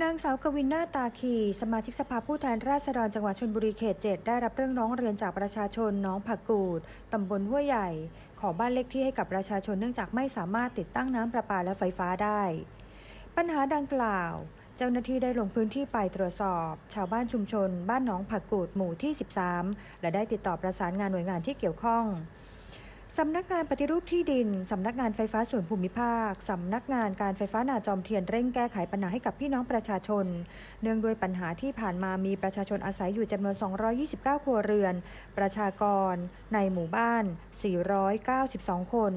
นางสาวกวินนาตาคี สมาชิกสภาผู้แทนราษฎรจังหวัดชลบุรีเขต7ได้รับเรื่องร้องเรียนจากประชาชนน้องผักกูด ตำบลห้วยใหญ่ ขอบ้านเลขที่ให้กับประชาชนเนื่องจากไม่สามารถติดตั้งน้ำประปาและไฟฟ้าได้ ปัญหาดังกล่าว เจ้าหน้าที่ได้ลงพื้นที่ไปตรวจสอบ ชาวบ้านชุมชน บ้านหนองผักกูดหมู่ที่ 13 และได้ติดต่อประสานงานหน่วยงานที่เกี่ยวข้อง สำนักงานปฏิรูปที่ดิน สำนักงานไฟฟ้าส่วนภูมิภาค สำนักงานการไฟฟ้านาจอมเทียนเร่งแก้ไขปัญหาให้กับพี่น้องประชาชน เนื่องด้วยปัญหาที่ผ่านมามีประชาชนอาศัยอยู่จำนวน 229 ครัวเรือน ประชากร ในหมู่บ้าน 492 คน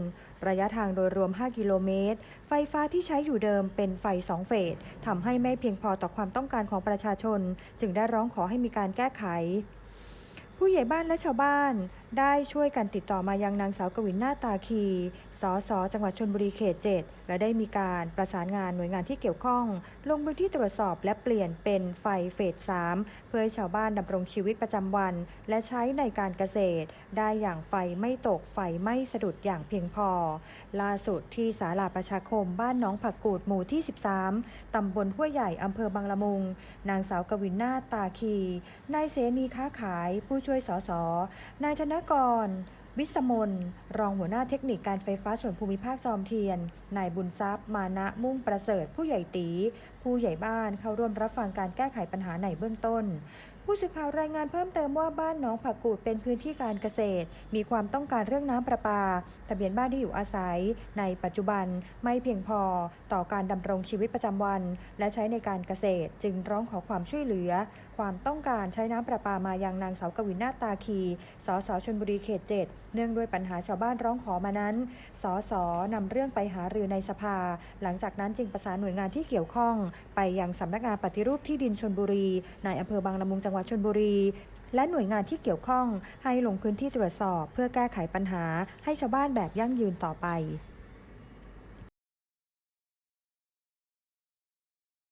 ระยะทางโดยรวม 5 กิโลเมตร ไฟฟ้าที่ใช้อยู่เดิมเป็นไฟ 2 เฟสทำให้ไม่เพียงพอต่อความต้องการของประชาชน จึงได้ร้องขอให้มีการแก้ไขผู้ใหญ่บ้านและชาวบ้าน ได้ช่วยกันติดต่อมายังนางสาวกวินนาตาคี สส จังหวัดชนบุรีเขต 7 และได้มีการประสานงานหน่วยงานที่เกี่ยวข้อง ลงพื้นที่ตรวจสอบและเปลี่ยนเป็นไฟเฟส 3 เพื่อให้ชาวบ้านดำรงชีวิตประจำวัน และใช้ในการเกษตร ได้อย่างไฟไม่ตกไฟไม่สะดุดอย่างเพียงพอ ล่าสุดที่ศาลาประชาคมบ้านน้องผักกูดหมู่ที่ 13 ตำบลห้วยใหญ่อำเภอบางละมุง นางสาวกวินนาตาคี นายเสนีค้าขาย ผู้ช่วยสส นายธนก่อน วิสมนรองหัวหน้าเทคนิคการไฟฟ้าส่วนภูมิภาคจอมเทียน นายบุญทรัพย์ มานะมุ่งประเสริฐผู้ใหญ่ตี ผู้ใหญ่บ้านเข้าร่วมรับฟังการแก้ไขปัญหาในเบื้องต้น ผู้สื่อข่าวรายงานเพิ่มเติมว่าบ้านหนองผักกูดเป็นพื้นที่การเกษตร มีความต้องการเรื่องน้ำประปา ทะเบียนบ้านที่อยู่อาศัย ในปัจจุบันไม่เพียงพอต่อการดำรงชีวิตประจำวัน และใช้ในการเกษตร จึงร้องขอความช่วยเหลือ ความต้องการใช้น้ำประปามายังนางสาวกวินนาตาคี สสชนบุรีเขต7เนื่องด้วยปัญหาชาวบ้านร้องขอมานั้น สสนำเรื่องไปหารือในสภา หลังจากนั้นจึงประสานหน่วยงานที่เกี่ยวข้อง ไปยังสำนักงานปฏิรูปที่ดินชนบุรีในอำเภอบางละมุงจังหวัดชนบุรี และหน่วยงานที่เกี่ยวข้องให้ลงพื้นที่ตรวจสอบ เพื่อแก้ไขปัญหาให้ชาวบ้านแบบยั่งยืนต่อไป